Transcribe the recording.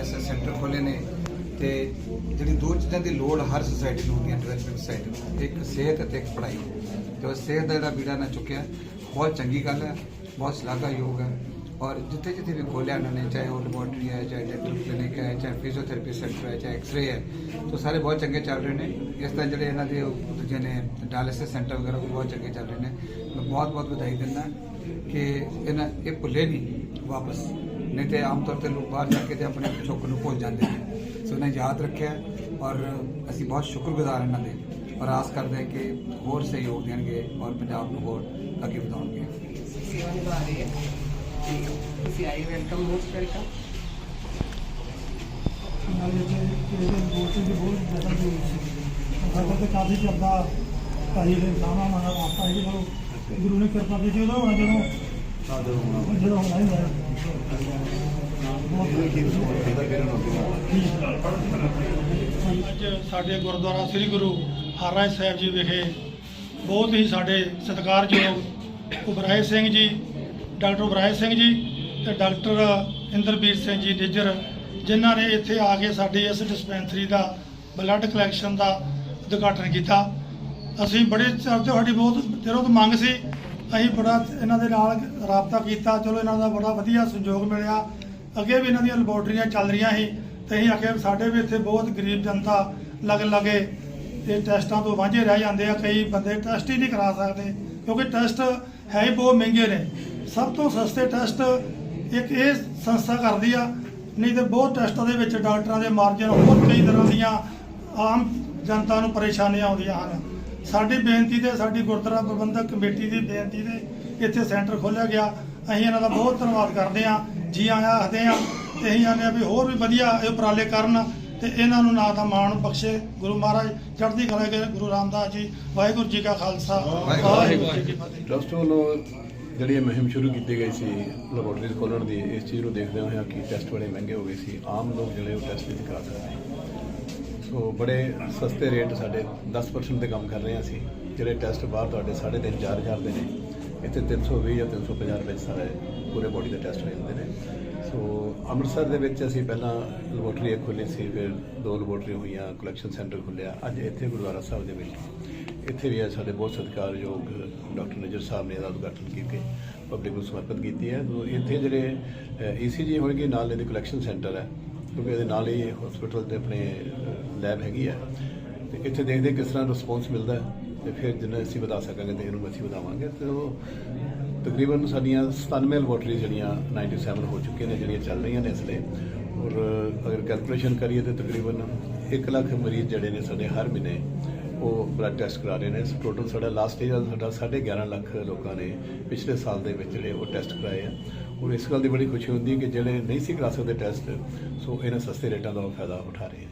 Dialysis centre ਖੋਲੇ ਨੇ ਤੇ ਜਿਹੜੀ ਦੋ ਚੀਜ਼ਾਂ ਦੀ ਲੋੜ ਹਰ ਸੁਸਾਇਟੀ ਨੂੰ ਹੁੰਦੀ ਹੈ ਡਿਵੈਲਪਮੈਂਟ ਸੁਸਾਇਟੀ ਨੂੰ। ਇੱਕ ਸਿਹਤ ਅਤੇ ਇੱਕ ਪੜ੍ਹਾਈ। ਤੇ ਉਹ ਸਿਹਤ ਦਾ ਜਿਹੜਾ ਬੀੜਾ ਨਾ ਚੁੱਕਿਆ, ਬਹੁਤ ਚੰਗੀ ਗੱਲ ਹੈ, ਬਹੁਤ ਸ਼ਲਾਘਾਯੋਗ ਹੈ। ਔਰ ਜਿੱਥੇ ਜਿੱਥੇ ਵੀ ਖੋਲਿਆ ਉਹਨਾਂ ਨੇ, ਚਾਹੇ ਉਹ ਲੈਬੋਰਟਰੀ ਹੈ, ਚਾਹੇ ਡੈਂਟਲ ਕਲੀਨਿਕ ਹੈ, ਚਾਹੇ ਫਿਜ਼ੀਓਥੈਰੇਪੀ ਸੈਂਟਰ ਹੈ, ਚਾਹੇ ਐਕਸ-ਰੇ ਹੈ ਤਾਂ ਸਾਰੇ ਬਹੁਤ ਚੰਗੇ ਚੱਲ ਰਹੇ ਨੇ। ਇਸ ਤਰ੍ਹਾਂ ਜਿਹੜੇ ਇਹਨਾਂ ਦੇ ਦੂਜੇ ਨੇ ਡਾਇਲਿਸਿਸ ਸੈਂਟਰ ਵਗੈਰਾ ਵੀ ਬਹੁਤ ਚੰਗੇ ਚੱਲ ਰਹੇ ਨੇ। ਮੈਂ ਬਹੁਤ ਬਹੁਤ ਵਧਾਈ ਦਿੰਦਾ ਕਿ ਇਹਨਾਂ ਇਹ ਭੁੱਲੇ ਨਹੀਂ ਵਾਪਸ। ਨਹੀਂ ਤੇ ਆਮ ਤੌਰ ਤੇ ਲੋਕ ਬਾਹਰ ਜਾ ਕੇ ਤੇ ਆਪਣੇ ਪਿਛੋਕੜ ਨੂੰ ਭੁੱਲ ਜਾਂਦੇ ਨੇ। ਸੋ ਇਹਨਾਂ ਯਾਦ ਰੱਖਿਆ ਔਰ ਅਸੀਂ ਬਹੁਤ ਸ਼ੁਕਰਗੁਜ਼ਾਰ ਇਹਨਾਂ ਦੇ ਔਰ ਆਸ ਕਰਦੇ ਹਾਂ ਕਿ ਹੋਰ ਸਹਿਯੋਗ ਦੇਣਗੇ ਔਰ ਪੰਜਾਬ ਨੂੰ ਹੋਰ ਅੱਗੇ ਵਧਾਉਣਗੇ। ਸੇਵਾ ਨਿਭਾ ਰਹੇ ਹੈ ਤੁਸੀਂ ਆਏ ਵੈਲਕਮ ਮੋਸਟ ਵੈਲਕਮ ਨਾਲੇ ਜੇ ਇਹਦੇ ਵੋਟਿੰਗ ਦੀ ਬਹੁਤ ਜ਼ਿਆਦਾ ਜ਼ਰੂਰਤ ਸੀ ਸਾਡਾ ਤੇ ਕਾਫੀ ਚੱਲਦਾ ਭਾਈ ਦੇ ਸਾਹਮਣਾ ਮਾਨਾ ਆਪਾਂ ਇਹਦੇ ਗੁਰੂ ਨੇ ਕਿਰਪਾ ਕੀਤੀ ਉਦੋਂ ਜਦੋਂ ਅੱਜ ਸਾਡੇ ਗੁਰਦੁਆਰਾ ਸ੍ਰੀ ਗੁਰੂ ਹਰਰਾਜ ਸਾਹਿਬ ਜੀ ਵਿਖੇ ਬਹੁਤ ਹੀ ਸਾਡੇ ਸਤਿਕਾਰਯੋਗ ਉਬਰਾਏ ਸਿੰਘ ਜੀ, ਡਾਕਟਰ ਉਬਰਾਏ ਸਿੰਘ ਜੀ ਤੇ ਡਾਕਟਰ ਇੰਦਰਬੀਰ ਸਿੰਘ ਜੀ ਨਿੱਜਰ, ਜਿਨ੍ਹਾਂ ਨੇ ਇੱਥੇ ਆ ਕੇ ਸਾਡੀ ਇਸ ਡਿਸਪੈਂਸਰੀ ਦਾ ਬਲੱਡ ਕਲੈਕਸ਼ਨ ਦਾ ਉਦਘਾਟਨ ਕੀਤਾ। ਅਸੀਂ ਬੜੇ ਤੁਹਾਡੀ ਬਹੁਤ ਦਿਨੋਂ ਤੋਂ ਮੰਗ ਸੀ ਅਸੀਂ ਬੜਾ ਇਹਨਾਂ ਦੇ ਨਾਲ ਰਾਬਤਾ ਕੀਤਾ। ਚਲੋ ਇਹਨਾਂ ਦਾ ਬੜਾ ਵਧੀਆ ਸਹਿਯੋਗ ਮਿਲਿਆ। ਅੱਗੇ ਵੀ ਇਹਨਾਂ ਦੀਆਂ ਲੈਬੋਰਟਰੀਆਂ ਚੱਲ ਰਹੀਆਂ ਸੀ ਤੇ ਅਸੀਂ ਆਖਿਆ ਸਾਡੇ ਵੀ ਇੱਥੇ ਬਹੁਤ ਗਰੀਬ ਜਨਤਾ ਲਗ ਲਗੇ। ਇਹ ਟੈਸਟਾਂ ਤੋਂ ਵਾਂਝੇ ਰਹਿ ਜਾਂਦੇ ਆ। ਕਈ ਬੰਦੇ ਟੈਸਟ ਹੀ ਨਹੀਂ ਕਰਾ ਸਕਦੇ ਕਿਉਂਕਿ ਟੈਸਟ ਹੈ ਹੀ ਬਹੁਤ ਮਹਿੰਗੇ ਨੇ। ਸਭ ਤੋਂ ਸਸਤੇ ਟੈਸਟ ਇੱਕ ਇਹ ਸੰਸਥਾ ਕਰਦੀ ਆ, ਨਹੀਂ ਤੇ ਬਹੁਤ ਟੈਸਟਾਂ ਦੇ ਵਿੱਚ ਡਾਕਟਰਾਂ ਦੇ ਮਾਰਜਨ ਹੋਰ ਕਈ ਤਰ੍ਹਾਂ ਦੀਆਂ ਆਮ ਜਨਤਾ ਨੂੰ ਪਰੇਸ਼ਾਨੀਆਂ ਆਉਂਦੀਆਂ ਹਨ। ਸਾਡੀ ਬੇਨਤੀ ਤੇ ਸਾਡੀ ਗੁਰਦੁਆਰਾ ਪ੍ਰਬੰਧਕ ਕਮੇਟੀ ਦੀ ਬੇਨਤੀ ਤੇ ਇੱਥੇ ਸੈਂਟਰ ਖੋਲ੍ਹਿਆ ਗਿਆ। ਅਸੀਂ ਇਹਨਾਂ ਦਾ ਬਹੁਤ ਧੰਨਵਾਦ ਕਰਦੇ ਹਾਂ। ਜੀ ਆਇਆਂ ਆਖਦੇ ਹਾਂ ਤੇ ਅਸੀਂ ਆਨੇ ਆ ਵੀ ਹੋਰ ਵੀ ਵਧੀਆ ਇਹ ਉਪਰਾਲੇ ਕਰਨ ਤੇ ਇਹਨਾਂ ਨੂੰ ਨਾ ਤਾਂ ਮਾਣ ਬਖਸ਼ੇ। ਗੁਰੂ ਮਹਾਰਾਜ ਚੜ੍ਹਦੀ ਕਲਾ ਕੇ ਗੁਰੂ ਰਾਮਦਾਸ ਜੀ ਵਾਹਿਗੁਰੂ ਜੀ ਕਾ ਖਾਲਸਾ। ਵਾਹਿਗੁਰੂ ਜੀ ਕੀ ਫਤਿਹ। ਟਰਸਟ ਵੱਲੋਂ ਜਿਹੜੀ ਇਹ ਮੁਹਿੰਮ ਸ਼ੁਰੂ ਕੀਤੀ ਗਈ ਸੀ ਲੈਬੋਰਟਰੀਜ਼ ਖੋਲ੍ਹਣ ਦੀ ਇਸ ਚੀਜ਼ ਨੂੰ ਦੇਖਦੇ ਹੋਏ ਕਿ ਟੈਸਟ ਬੜੇ ਮਹਿੰਗੇ ਹੋ ਗਏ ਸੀ। ਆਮ ਲੋਕ ਜਿਹੜੇ ਉਹ ਟੈਸਟ ਨਹੀਂ ਕਰਾ ਸਕਦੇ ਸੋ ਬੜੇ ਸਸਤੇ ਰੇਟ ਸਾਡੇ 10% ਤੇ ਕੰਮ ਕਰ ਰਹੇ ਹਾਂ ਅਸੀਂ। ਜਿਹੜੇ ਟੈਸਟ ਬਾਹਰ ਤੁਹਾਡੇ 3.5 4000 ਦੇ ਨੇ। ਇੱਥੇ 320 ਜਾਂ 350 ਰੁਪਏ ਸਾਰੇ ਪੂਰੇ ਬੋਡੀ ਦੇ ਟੈਸਟ ਹੋ ਜਾਂਦੇ ਨੇ। ਸੋ ਅੰਮ੍ਰਿਤਸਰ ਦੇ ਵਿੱਚ ਅਸੀਂ ਪਹਿਲਾਂ ਲੈਬੋਰਟਰੀ ਇੱਕ ਖੋਲ੍ਹੀ ਸੀ, ਫਿਰ ਦੋ ਲੈਬੋਰਟਰੀ ਹੋਈਆਂ ਕਲੈਕਸ਼ਨ ਸੈਂਟਰ ਖੁੱਲਿਆ ਅੱਜ ਇੱਥੇ ਗੁਰਦੁਆਰਾ ਸਾਹਿਬ ਦੇ ਵਿੱਚ। ਇੱਥੇ ਵੀ ਹੈ ਸਾਡੇ ਬਹੁਤ ਸਤਿਕਾਰਯੋਗ ਡਾਕਟਰ ਨਜਰ ਸਾਹਿਬ ਨੇ ਇਹਦਾ ਉਦਘਾਟਨ ਕੀਤੇ ਪਬਲਿਕ ਨੂੰ ਸਮਰਪਿਤ ਕੀਤੀ ਹੈ। ਸੋ ਇੱਥੇ ਜਿਹੜੇ ਈਸੀਜੀ ਹੋਣਗੇ, ਨਾਲ ਇਹਦੇ ਕਲੈਕਸ਼ਨ ਸੈਂਟਰ ਹੈ। ਕਿਉਂਕਿ ਇਹਦੇ ਨਾਲ ਹੀ ਹਸਪੀਟਲ ਦੇ ਆਪਣੇ ਲੈਬ ਹੈਗੀ ਹੈ। ਤੇ ਇੱਥੇ ਦੇਖਦੇ ਕਿਸ ਤਰ੍ਹਾਂ ਰਿਸਪੌਂਸ ਮਿਲਦਾ ਹੈ ਤੇ ਫਿਰ ਜਿੰਨਾ ਅਸੀਂ ਵਧਾ ਸਕਾਂਗੇ ਤੇ ਇਹਨੂੰ ਅਸੀਂ ਵਧਾਵਾਂਗੇ। ਤੇ ਉਹ ਤਕਰੀਬਨ ਸਾਡੀਆਂ 97 ਲੈਬੋਰਟਰੀ ਜਿਹੜੀਆਂ 97 ਹੋ ਚੁੱਕੀਆਂ ਨੇ, ਜਿਹੜੀਆਂ ਚੱਲ ਰਹੀਆਂ ਨੇ ਇਸ ਲਈ। ਔਰ ਅਗਰ ਕੈਲਕੂਲੇਸ਼ਨ ਕਰੀਏ ਤੇ ਤਕਰੀਬਨ 1 ਲੱਖ ਮਰੀਜ਼ ਜਿਹੜੇ ਨੇ ਸਾਡੇ ਹਰ ਮਹੀਨੇ ਉਹ ਬਲੱਡ ਟੈਸਟ ਕਰਾ ਰਹੇ ਨੇ। ਟੋਟਲ ਸਾਡਾ ਲਾਸਟ ਈਅਰ ਸਾਡਾ 11.5 ਲੱਖ ਲੋਕਾਂ ਨੇ ਪਿਛਲੇ ਸਾਲ ਦੇ ਵਿੱਚ ਜਿਹੜੇ ਉਹ ਟੈਸਟ ਕਰਾਏ ਆ। ਔਰ ਇਸ ਗੱਲ ਦੀ ਬੜੀ ਖੁਸ਼ੀ ਹੁੰਦੀ ਹੈ ਕਿ ਜਿਹੜੇ ਨਹੀਂ ਸੀ ਕਰਾ ਸਕਦੇ ਟੈਸਟ ਸੋ ਇਹਨਾਂ ਸਸਤੇ ਰੇਟਾਂ ਦਾ ਉਹ ਫਾਇਦਾ ਉਠਾ ਰਹੇ ਆ